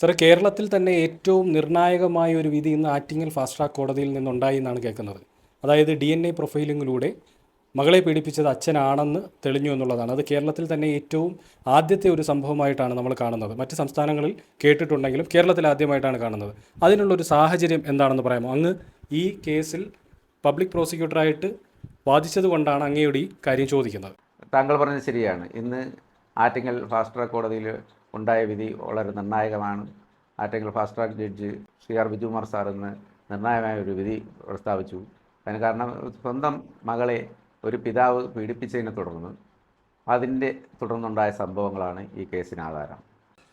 Sir കേരളത്തിൽ തന്നെ ഏറ്റവും നിർണായകമായ ഒരു വിധി ഇന്ന് ആറ്റിങ്ങൽ ഫാസ്റ്റ് ട്രാക്ക് കോടതിയിൽ നിന്നുണ്ടായി എന്നാണ് കേൾക്കുന്നത്. അതായത് ഡി എൻ എ പ്രൊഫൈലിങ്ങിലൂടെ മകളെ പീഡിപ്പിച്ചത് അച്ഛനാണെന്ന് തെളിഞ്ഞു എന്നുള്ളതാണ്. അത് കേരളത്തിൽ തന്നെ ഏറ്റവും ആദ്യത്തെ ഒരു സംഭവമായിട്ടാണ് നമ്മൾ കാണുന്നത്. മറ്റ് സംസ്ഥാനങ്ങളിൽ കേട്ടിട്ടുണ്ടെങ്കിലും കേരളത്തിൽ ആദ്യമായിട്ടാണ് കാണുന്നത്. അതിനുള്ളൊരു സാഹചര്യം എന്താണെന്ന് പറയാമോ? അങ്ങ് ഈ കേസിൽ പബ്ലിക് പ്രോസിക്യൂട്ടറായിട്ട് വാദിച്ചത് കൊണ്ടാണ് അങ്ങയോട് ഈ കാര്യം ചോദിക്കുന്നത്. താങ്കൾ പറഞ്ഞത് ശരിയാണ്. ഇന്ന് ആറ്റിങ്ങൽ ഫാസ്റ്റ് ട്രാക്ക് കോടതിയിൽ ഉണ്ടായ വിധി വളരെ നിർണായകമാണ്. Attingal fast track judge C R Bijukumar sir ഇന്ന് നിർണായകമായ ഒരു വിധി പ്രസ്താവിച്ചു. അതിന് കാരണം സ്വന്തം മകളെ ഒരു പിതാവ് പീഡിപ്പിച്ചതിനെ തുടർന്ന് അതിന്റെ തുടർന്നുണ്ടായ സംഭവങ്ങളാണ് ഈ കേസിന് ആധാരം.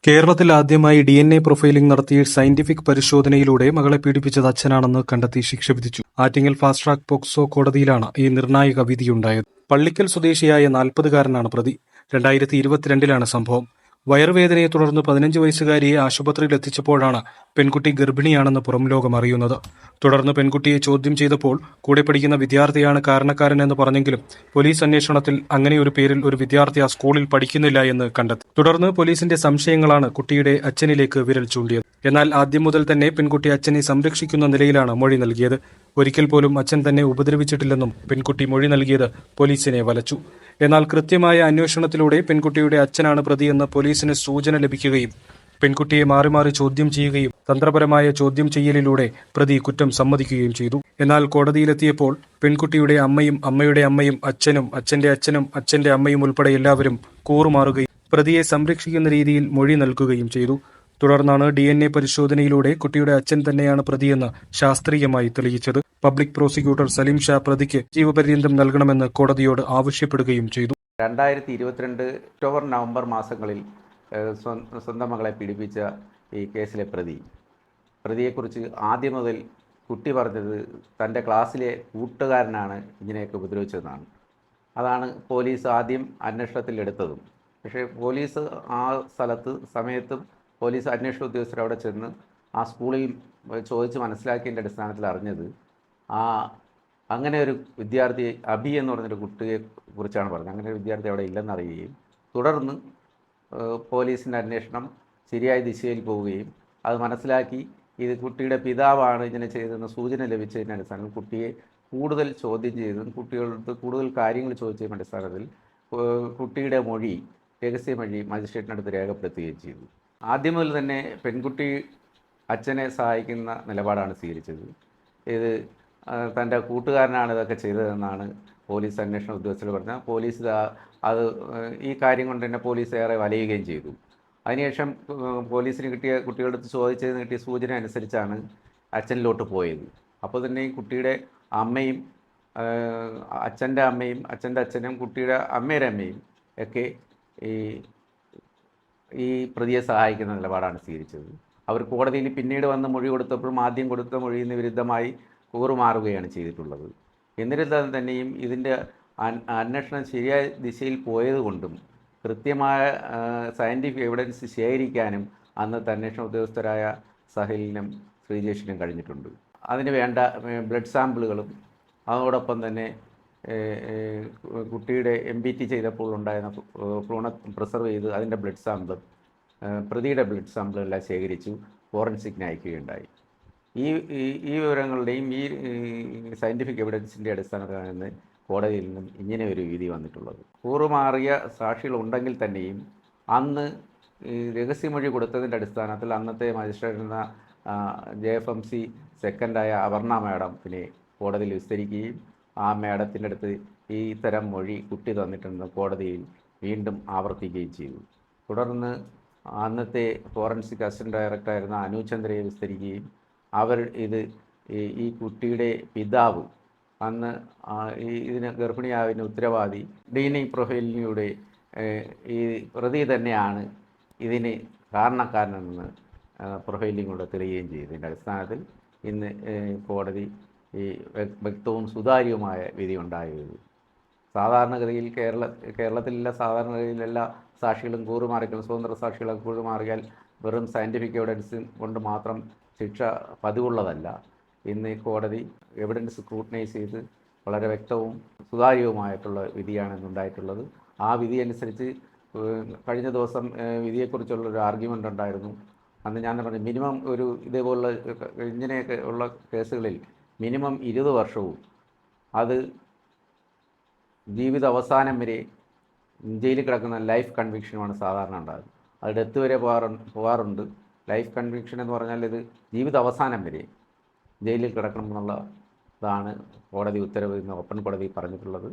കേരളത്തിൽ ആദ്യമായി ഡി എൻ എ പ്രൊഫൈലിംഗ് നടത്തിയ സയന്റിഫിക് പരിശോധനയിലൂടെ മകളെ പീഡിപ്പിച്ചത് അച്ഛനാണെന്ന് കണ്ടെത്തി ശിക്ഷ വിധിച്ചു. ആറ്റിങ്ങൽ ഫാസ്റ്റ് ട്രാക്ക് പോക്സോ കോടതിയിലാണ് ഈ നിർണായക വിധിയുണ്ടായത്. പള്ളിക്കൽ സ്വദേശിയായ നാൽപ്പതുകാരനാണ് പ്രതി. രണ്ടായിരത്തി ഇരുപത്തിരണ്ടിലാണ് സംഭവം. വയറുവേദനയെ തുടർന്ന് പതിനഞ്ച് വയസ്സുകാരിയെ ആശുപത്രിയിൽ എത്തിച്ചപ്പോഴാണ് പെൺകുട്ടി ഗർഭിണിയാണെന്ന് പുറം ലോകം അറിയുന്നത്. തുടർന്ന് പെൺകുട്ടിയെ ചോദ്യം ചെയ്തപ്പോൾ കൂടെ പഠിക്കുന്ന വിദ്യാർത്ഥിയാണ് കാരണക്കാരനെന്ന് പറഞ്ഞെങ്കിലും പോലീസ് അന്വേഷണത്തിൽ അങ്ങനെയൊരു പേരിൽ ഒരു വിദ്യാർത്ഥി ആ സ്കൂളിൽ പഠിക്കുന്നില്ല എന്ന് കണ്ടെത്തി. തുടർന്ന് പോലീസിന്റെ സംശയങ്ങളാണ് കുട്ടിയുടെ അച്ഛനിലേക്ക് വിരൽ ചൂണ്ടിയത്. എന്നാൽ ആദ്യം മുതൽ തന്നെ പെൺകുട്ടി അച്ഛനെ സംരക്ഷിക്കുന്ന നിലയിലാണ് മൊഴി നൽകിയത്. ഒരിക്കൽ പോലും അച്ഛൻ തന്നെ ഉപദ്രവിച്ചിട്ടില്ലെന്നും പെൺകുട്ടി മൊഴി നൽകിയത് പോലീസിനെ വലച്ചു. എന്നാൽ കൃത്യമായ അന്വേഷണത്തിലൂടെ പെൺകുട്ടിയുടെ അച്ഛനാണ് പ്രതിയെന്ന് പോലീസിന് സൂചന ലഭിക്കുകയും പെൺകുട്ടിയെ മാറി മാറി ചോദ്യം ചെയ്യുകയും തന്ത്രപരമായ ചോദ്യം ചെയ്യലിലൂടെ പ്രതി കുറ്റം സമ്മതിക്കുകയും ചെയ്തു. എന്നാൽ കോടതിയിലെത്തിയപ്പോൾ പെൺകുട്ടിയുടെ അമ്മയും അമ്മയുടെ അമ്മയും അച്ഛനും അച്ഛന്റെ അച്ഛനും അച്ഛന്റെ അമ്മയും ഉൾപ്പെടെ എല്ലാവരും കൂറുമാറുകയും പ്രതിയെ സംരക്ഷിക്കുന്ന രീതിയിൽ മൊഴി നൽകുകയും ചെയ്തു. തുടർന്നാണ് ഡി എൻ എ പരിശോധനയിലൂടെ കുട്ടിയുടെ അച്ഛൻ തന്നെയാണ് പ്രതിയെന്ന് ശാസ്ത്രീയമായി തെളിയിച്ചത്. പബ്ലിക് പ്രോസിക്യൂട്ടർ സലീം ഷാ പ്രതിക്ക് ജീവപര്യന്തം നൽകണമെന്ന് കോടതിയോട് ആവശ്യപ്പെടുകയും ചെയ്തു. രണ്ടായിരത്തി ഇരുപത്തിരണ്ട് ഒക്ടോബർ നവംബർ മാസങ്ങളിൽ സ്വന്തം മകളെ പീഡിപ്പിച്ച ഈ കേസിലെ പ്രതി. പ്രതിയെക്കുറിച്ച് ആദ്യം മുതൽ കുട്ടി പറഞ്ഞത് തന്റെ ക്ലാസ്സിലെ കൂട്ടുകാരനാണ് ഇങ്ങനെയൊക്കെ ഉപദ്രവിച്ചതെന്നാണ്. അതാണ് പോലീസ് ആദ്യം അന്വേഷണത്തിൽ എടുത്തതും പക്ഷേ പോലീസ് ആ സ്ഥലത്ത് സമയത്തും പോലീസ് അന്വേഷണ ഉദ്യോഗസ്ഥർ അവിടെ ചെന്ന് ആ സ്കൂളിൽ ചോദിച്ച് മനസ്സിലാക്കിയതിന്റെ അടിസ്ഥാനത്തിൽ അറിഞ്ഞത് ആ അങ്ങനെ ഒരു വിദ്യാർത്ഥി അബി എന്ന് പറഞ്ഞൊരു കുട്ടിയെ കുറിച്ചാണ് പറഞ്ഞത്. അങ്ങനെ ഒരു വിദ്യാർത്ഥി അവിടെ ഇല്ലെന്നറിയുകയും തുടർന്ന് പോലീസിന്റെ അന്വേഷണം ശരിയായ ദിശയിൽ പോവുകയും അത് മനസ്സിലാക്കി ഇത് കുട്ടിയുടെ പിതാവാണ് ഇങ്ങനെ ചെയ്തതെന്ന് സൂചന ലഭിച്ചതിന്റെ അടിസ്ഥാനത്തിൽ കുട്ടിയെ കൂടുതൽ ചോദ്യം ചെയ്തതും കുട്ടികളുടെ കൂടുതൽ കാര്യങ്ങൾ ചോദിച്ചതിന്റെ അടിസ്ഥാനത്തിൽ കുട്ടിയുടെ മൊഴി രഹസ്യമൊഴി മജിസ്ട്രേറ്റിനടുത്ത് രേഖപ്പെടുത്തുകയും ചെയ്തു. ആദ്യം മുതൽ തന്നെ പെൺകുട്ടി അച്ഛനെ സഹായിക്കുന്ന നിലപാടാണ് സ്വീകരിച്ചത്. ഇത് തന്റെ കൂട്ടുകാരനാണ് ഇതൊക്കെ ചെയ്തതെന്നാണ് പോലീസ് അന്വേഷണ ഉദ്യോഗസ്ഥർ പറഞ്ഞത്. പോലീസ് അത് ഈ കാര്യം കൊണ്ട് തന്നെ പോലീസ് ഏറെ വലയുകയും ചെയ്തു. അതിനുശേഷം പോലീസിന് കിട്ടിയ കുട്ടികളുടെ അടുത്ത് ചോദിച്ചതിന് കിട്ടിയ സൂചന അനുസരിച്ചാണ് അച്ഛനിലോട്ട് പോയത്. അപ്പോൾ തന്നെ ഈ കുട്ടിയുടെ അമ്മയും അച്ഛന്റെ അമ്മയും അച്ഛന്റെ അച്ഛനും കുട്ടിയുടെ അമ്മയുടെ അമ്മയും ഒക്കെ ഈ ഈ പ്രതിയെ സഹായിക്കുന്ന നിലപാടാണ് സ്വീകരിച്ചത്. അവർ കോടതിയിൽ പിന്നീട് വന്ന് മൊഴി കൊടുത്തപ്പോഴും ആദ്യം കൊടുത്ത മൊഴിയിന് വിരുദ്ധമായി കൂറുമാറുകയാണ് ചെയ്തിട്ടുള്ളത്. എന്നിരുന്നാലും തന്നെയും ഇതിന്റെ അന്വേഷണം ശരിയായ ദിശയിൽ പോയതുകൊണ്ടും കൃത്യമായ സയന്റിഫിക് എവിഡൻസ് ശേഖരിക്കാനും അന്നത്തെ അന്വേഷണ ഉദ്യോഗസ്ഥരായ സഹിലിനും ശ്രീജേഷിനും കഴിഞ്ഞിട്ടുണ്ട്. അതിന് വേണ്ട ബ്ലഡ് സാമ്പിളുകളും അതോടൊപ്പം തന്നെ കുട്ടിയുടെ എം ബി ടി ചെയ്തപ്പോൾ ഉണ്ടായിരുന്ന ഭ്രൂ- പ്രിസർവ് ചെയ്ത് അതിന്റെ ബ്ലഡ് സാമ്പിൾ പ്രതിയുടെ ബ്ലഡ് സാമ്പിളെല്ലാം ശേഖരിച്ചു ഫോറൻസിക്കിന് അയക്കുകയുണ്ടായി. ഈ ഈ- വിവരങ്ങളുടെയും ഈ സയന്റിഫിക് എവിഡൻസിന്റെ അടിസ്ഥാനത്തിലാണ് കോടതിയിൽ നിന്നും ഇങ്ങനെ ഒരു വിധി വന്നിട്ടുള്ളത്. കൂറുമാറിയ സാക്ഷികൾ ഉണ്ടെങ്കിൽ തന്നെയും അന്ന് രഹസ്യമൊഴി കൊടുത്തതിന്റെ അടിസ്ഥാനത്തിൽ അന്നത്തെ മജിസ്ട്രേറ്റ് എന്ന ജെ എഫ് എം സി സെക്കൻഡായ അപർണ മാഡം പിന്നെ കോടതിയിൽ വിസ്തരിക്കുകയും ആ മേഡത്തിന്റെ അടുത്ത് ഈ തരം മൊഴി കുട്ടി തന്നിട്ടുണ്ടെന്ന് കോടതിയിൽ വീണ്ടും ആവർത്തിക്കുകയും ചെയ്തു. തുടർന്ന് അന്നത്തെ ഫോറൻസിക് അസിസ്റ്റന്റ് ഡയറക്ടറായിരുന്ന അനുചന്ദ്രയെ വിസ്തരിക്കുകയും അവർ ഇത് ഈ കുട്ടിയുടെ പിതാവ് അന്ന് ഇതിന് ഗർഭിണിയാവിന്റെ ഉത്തരവാദി ഡി എൻ ഐ പ്രൊഫൈലിലൂടെ ഈ പ്രതി തന്നെയാണ് ഇതിന് കാരണക്കാരനെന്ന് പ്രൊഫൈലിലൂടെ തെളിയുകയും ചെയ്തു. ഇതിന്റെ അടിസ്ഥാനത്തിൽ ഇന്ന് കോടതി ഈ വ്യക്തവും സുതാര്യവുമായ വിധി ഉണ്ടായത് സാധാരണഗതിയിൽ കേരള കേരളത്തിലുള്ള സാധാരണഗതിയിലെല്ലാ സാക്ഷികളും കൂറുമാറിക്കണം സ്വതന്ത്ര സാക്ഷികളൊക്കെ കൂറുമാറിയാൽ വെറും സയന്റിഫിക് എവിഡൻസ് കൊണ്ട് മാത്രം ശിക്ഷ പതിവുള്ളതല്ല. ഇന്ന് കോടതി എവിഡൻസ് സ്ക്രൂട്ടനൈസ് ചെയ്ത് വളരെ വ്യക്തവും സുതാര്യവുമായിട്ടുള്ള വിധിയാണ് ഇന്നുണ്ടായിട്ടുള്ളത് ആ വിധി അനുസരിച്ച് കഴിഞ്ഞ ദിവസം വിധിയെക്കുറിച്ചുള്ള ഒരു ആർഗ്യുമെന്റ് ഉണ്ടായിരുന്നു. അന്ന് ഞാൻ പറഞ്ഞു മിനിമം ഒരു ഇതേപോലുള്ള ഇങ്ങനെയൊക്കെ ഉള്ള കേസുകളിൽ മിനിമം ഇരുപത് വർഷവും അത് ജീവിത അവസാനം വരെ ജയിലിൽ കിടക്കുന്ന ലൈഫ് കൺവിക്ഷനുമാണ് സാധാരണ ഉണ്ടാകുന്നത്. അത് ഡെത്ത് വരെ പോകാറുണ്ട് പോകാറുണ്ട്. ലൈഫ് കൺവിക്ഷൻ എന്ന് പറഞ്ഞാൽ ഇത് ജീവിത അവസാനം വരെ ജയിലിൽ കിടക്കണം എന്നുള്ള ഇതാണ് കോടതി ഉത്തരവ് ഇന്ന് ഓപ്പൺ കോടതി പറഞ്ഞിട്ടുള്ളത്.